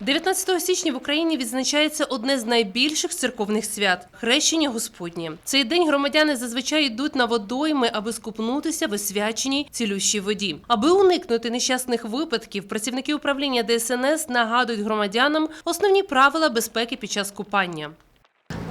19 січня в Україні відзначається одне з найбільших церковних свят хрещення Господнє. Цей день громадяни зазвичай йдуть на водойми, аби скупнутися в цілющій воді. Аби уникнути нещасних випадків, працівники управління ДСНС нагадують громадянам основні правила безпеки під час купання.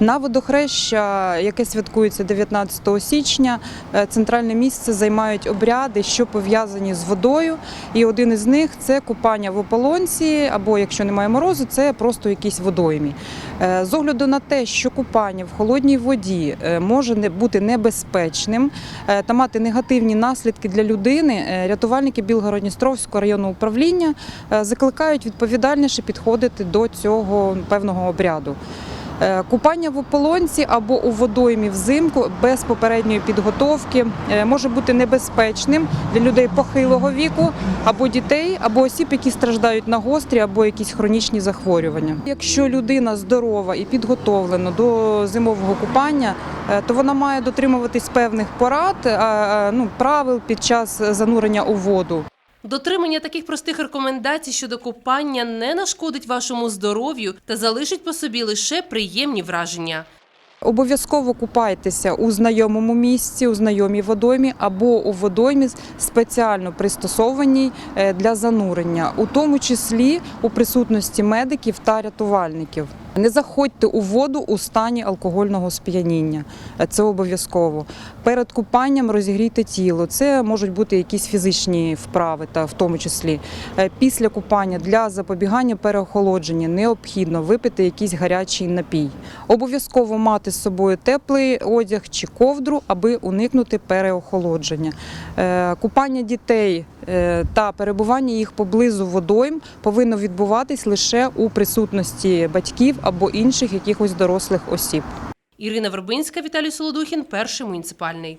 На водохреща, яке святкується 19 січня, е, центральне місце займають обряди, що пов'язані з водою. І один із них це купання в ополонці, або якщо немає морозу, це просто якісь водоймі. Е, З огляду на те, що купання в холодній воді е, може бути небезпечним та мати негативні наслідки для людини, рятувальники Білгородністровського районного управління закликають відповідальніше підходити до цього певного обряду. Е, Купання в ополонці або у водоймі взимку без попередньої підготовки е, може бути небезпечним для людей похилого віку, або дітей, або осіб, які страждають на гострі або якісь хронічні захворювання. Якщо людина здорова і підготовлена до зимового купання, е, то вона має дотримуватись певних порад, ну, правил під час занурення у воду. Дотримання таких простих рекомендацій щодо купання не нашкодить вашому здоров'ю та залишить по собі лише приємні враження. Обов'язково купайтеся у знайомому місці, у знайомій водоймі або у водоймі спеціально пристосованій е, для занурення, у тому числі у присутності медиків та рятувальників. Не заходьте у воду у стані алкогольного сп'яніння. Е, Це обов'язково. Перед купанням розігрійте тіло. Це можуть бути якісь фізичні вправи, та в тому числі. Е, Після купання для запобігання переохолодження необхідно випити якийсь гарячий напій. Обов'язково мати з собою теплий одяг чи ковдру, аби уникнути переохолодження. Е, Купання дітей е, та перебування їх поблизу водойм повинно відбуватись лише у присутності батьків або інших якихось дорослих осіб. Ірина Вербинська, Віталій Солодухін, перший муніципальний.